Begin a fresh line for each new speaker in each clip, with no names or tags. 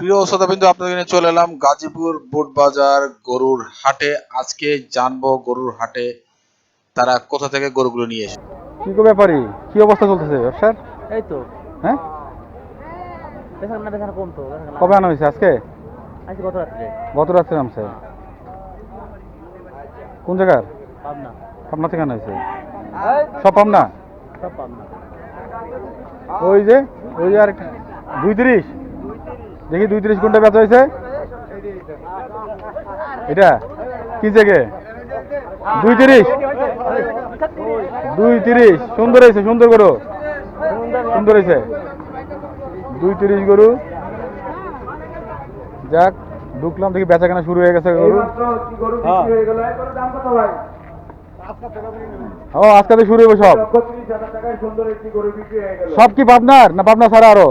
প্রিয় শ্রোতাবিন্দু আপনাদের এখানে চলে এলাম গাজীপুর বোট বাজার গরুর হাটে। আজকে জানব গরুর হাটে তারা কোথা থেকে গরুগুলো নিয়ে এসে
কি গো ব্যাপারি? কি অবস্থা চলতেছে ব্যবসার?
এই তো।
হ্যাঁ?
বেচার না বেচার কম তো
কবে আনা হয়েছে আজকে?
আজকে গত রাত্রে
গত রাত্রে নামছে কোন জায়গার?
পাবনা।
পাবনা থেকে আনা হয়েছে? সব পাবনা?
সব পাবনা।
ওই যে ওই যে আরেকটা দুই তিরিশ? দেখি দুই তিরিশ কোনটা বেচা হয়েছে। এটা? কি থেকে দুই তিরিশ? দুই তিরিশ। সুন্দর হয়েছে সুন্দর গরু। সুন্দর হয়েছে। দুই তিরিশ গরু। যাক ঢুকলাম দেখি বেচা কেনা শুরু হয়ে গেছে গরু। হ্যাঁ। ও আজকে তো শুরু হবে সব। সব কি পাবনার না পাবনা ছাড়া আরও?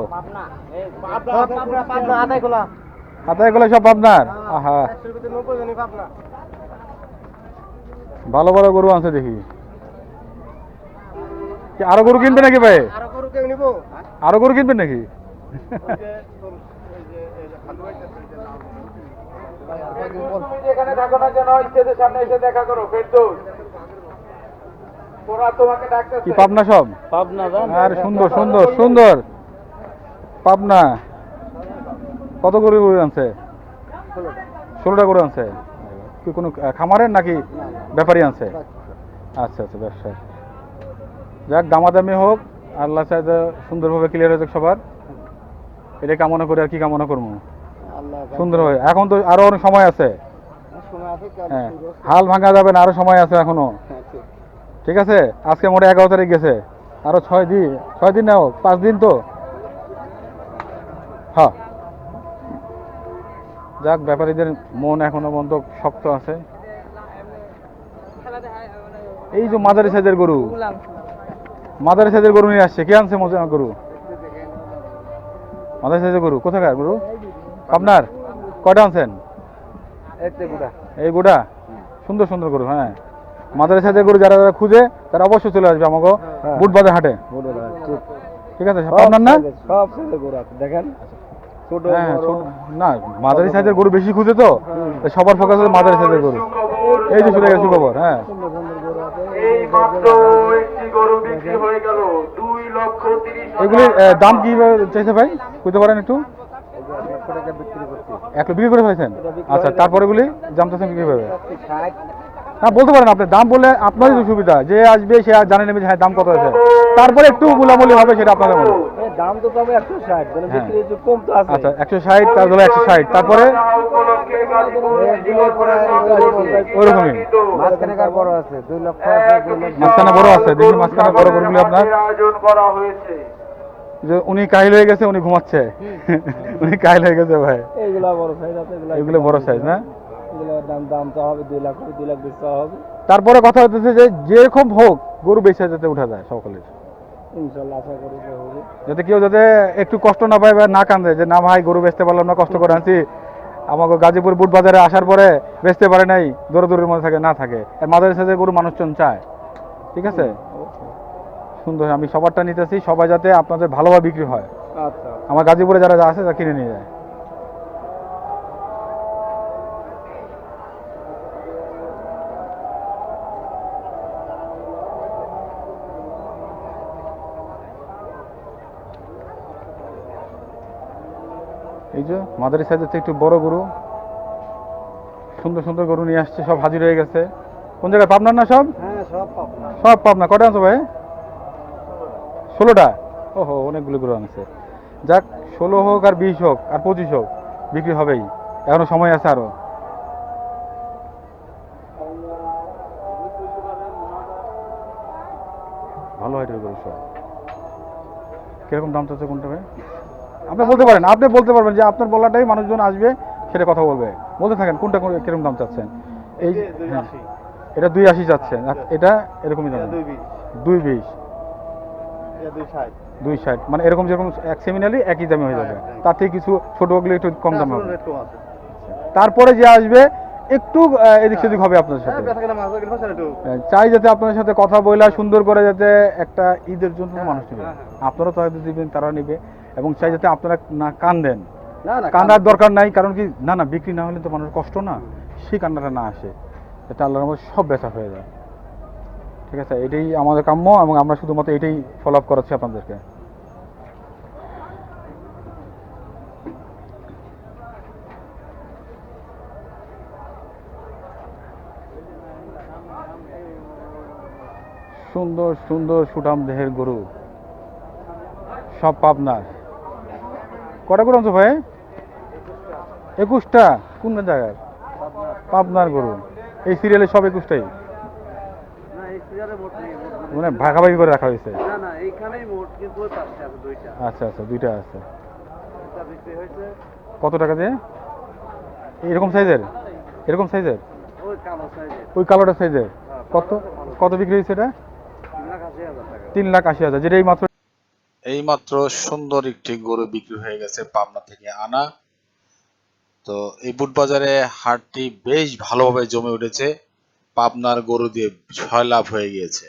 সব আহা। ভালো ভালো গরু আছে দেখি। আরও গরু কিনবে নাকি ভাই?
আরও গরু কেউ নিব?
আরও গরু কিনবেন নাকি?
যেখানে থাকো না কেন স্টেজের সামনে এসে দেখা করো ফেরদৌস
কি পাবনা সব?
পাবনা
আর সুন্দর সুন্দর সুন্দর। পাবনা। কত গরু গরু আনছে? ষোলোটা গরু আনছে। কি কোনো খামারের নাকি ব্যাপারী আনছে? আচ্ছা আচ্ছা ব্যবসা যাক দামাদামি হোক আল্লাহ চাইতে সুন্দরভাবে ক্লিয়ার হয়ে যাক সবার। এটা কামনা করে আর কি কামনা করব? সুন্দর হবে এখন তো আরও অনেক সময় আছে। হ্যাঁ হাল ভাঙা যাবে না আরও সময় আছে এখনও। ঠিক আছে? আজকে মোটে এগারো তারিখ গেছে। আরও ছয় দিন ছয় দিন না হোক পাঁচ দিন তো। হ্যাঁ। যাক ব্যাপারীদের মন এখনও পর্যন্ত শক্ত আছে। এই যে মাদারি সাইজের গরু। মাদারি সাইজের গরু নিয়ে আসছে। কে আনছে মজা গরু? মাদারি সাইজের গরু। কোথাকার গরু? আপনার কয়টা আনছেন? এই গোটা? সুন্দর সুন্দর গরু হ্যাঁ। মাদারি সাইজের গরু যারা যারা খুঁজে তারা অবশ্যই চলে আসবে আমাকে বুটবাজার হাটে। ঠিক আছে আপনার না?
সব ছেলে গরু আছে দেখেন? ছোট
হ্যাঁ না মাদারি সাইজের গরু বেশি খুঁজে তো সবার ফোকাস হচ্ছে মাদারি সাইজের গরু। এই যে গেছে সুখবর হ্যাঁ।
এই মাত্র একটি গরু বিক্রি হয়ে গেল দুই লক্ষ তিরিশ
এগুলির দাম কি চাইছে ভাই? বুঝতে পারেন একটু? এক বিক্রি করে ফেলেছেন? আচ্ছা তারপরে গুলি দাম চাচ্ছেন বিক্রি হবে না বলতে পারেন আপনি দাম বললে আপনারই তো সুবিধা যে আসবে সে আর জানে নেবে হ্যাঁ দাম কত হয়েছে। তারপরে একটু মুলামুলি হবে সেটা আপনাদের মনে
দাম তো কমে একশো ষাট
হ্যাঁ।
কম তো আছে।
আচ্ছা একশো ষাট তারপরে একশো ষাট তারপরে? ওরকমই।
মাঝখানে বড় আছে? দুই লক্ষ আছে
মাঝখানে বড় আছে দেখি মাঝখানে বড় গরুগুলি আপনার।
আয়োজন করা হয়েছে
যে উনি কাহিল হয়ে গেছে উনি ঘুমাচ্ছে। উনি কাহিল হয়ে গেছে ভাই।
এইগুলা বড় সাইজ আছে এগুলো
বড় সাইজ না?
এগুলোর দাম দাম তো হবে দুই লাখ দুই লাখ বিশ হবে।
তারপরে কথা হচ্ছে যে যেরকম হোক গরু বেচে যাতে উঠা যায় সকলের।
ইনশাল্লাহ আশা করি হবে।
যাতে কেউ যাতে একটু কষ্ট না পায় বা না কান্দে যে না ভাই গরু বেচতে পারলাম না কষ্ট করে আনছি। আমাকে গাজীপুর বুট বাজারে আসার পরে বেচতে পারে নাই দূরে দূরের মধ্যে থাকে না থাকে। মাদারের সাথে গরু মানুষজন চায় ঠিক আছে? সুন্দর আমি সবারটা নিতেছি সবাই যাতে আপনাদের ভালোভাবে বিক্রি হয়।
আচ্ছা
আমার গাজীপুরে যারা আছে তা কিনে নিয়ে যায়। এই যে মাদারি সাইজের একটু বড় গরু। সুন্দর সুন্দর গরু নিয়ে আসছে সব হাজির হয়ে গেছে। কোন জায়গায় পাবনার না সব?
হ্যাঁ সব পাবনা।
সব পাবনা। কটা আনছো ভাই? ষোলোটা? ওহো অনেকগুলো গরু আনছে। যাক ষোলো হোক আর বিশ হোক আর পঁচিশ হোক বিক্রি হবেই। এখনও সময় আছে আরও। ভালো হয় গরু সব। কীরকম দাম চাচ্ছে কোনটা ভাই? আপনি বলতে পারেন আপনি বলতে পারবেন যে আপনার বলাটাই মানুষজন আসবে সেটা কথা বলবে। বলতে থাকেন কোনটা কীরকম দাম চাচ্ছেন? এই হ্যাঁ। এটা দুই আশি চাচ্ছেন এটা এরকমই দাম। দুই বিশ। দুই ষাট। মানে এরকম যেরকম এক সেমিনালি একই দামে হয়ে যাবে। তার থেকে কিছু ছোট একটু কম দামে হবে। তারপরে যে আসবে একটু এদিক সেদিক হবে আপনাদের সাথে। চাই যাতে আপনাদের সাথে কথা বলা সুন্দর করে যাতে একটা ঈদের জন্য মানুষ নেবে। আপনারা তো হয়তো দিবেন তারা নেবে। এবং চাই যাতে আপনারা না কান দেন কান্নার দরকার নাই কারণ কি না না বিক্রি না হলে তো মানুষের কষ্ট না। সেই কান্নাটা না আসে। এটা আল্লাহর মধ্যে সব বেচা হয়ে যায়। ঠিক আছে এটাই আমাদের কাম্য এবং আমরা শুধুমাত্র এটাই ফলো আপ করাচ্ছি আপনাদেরকে। সুন্দর সুন্দর সুঠাম দেহের গরু। সব পাবনার। কটা গরু আনছো ভাই? একুশটা? কোন জায়গার পাবনার গরু। এই সিরিয়ালে সব একুশটাই? মানে ভাগাভাগি করে রাখা হয়েছে? আচ্ছা আচ্ছা দুইটা আছে। কত টাকা দিয়ে? এরকম সাইজের? এরকম সাইজের?
ওই কালো সাইজের।
ওই কালোটা সাইজের। কত? কত বিক্রি হয়েছে এটা?
তিন লাখ আশি হাজার,
যেটা এই মাত্র
এই মাত্র সুন্দর একটি গরু বিক্রি হয়ে গেছে পাবনা থেকে আনা। তো এই বুট বাজারে হাটটি বেশ ভালোভাবে জমে উঠেছে। পাবনার গরু দিয়ে ছয় লাভ হয়ে গিয়েছে।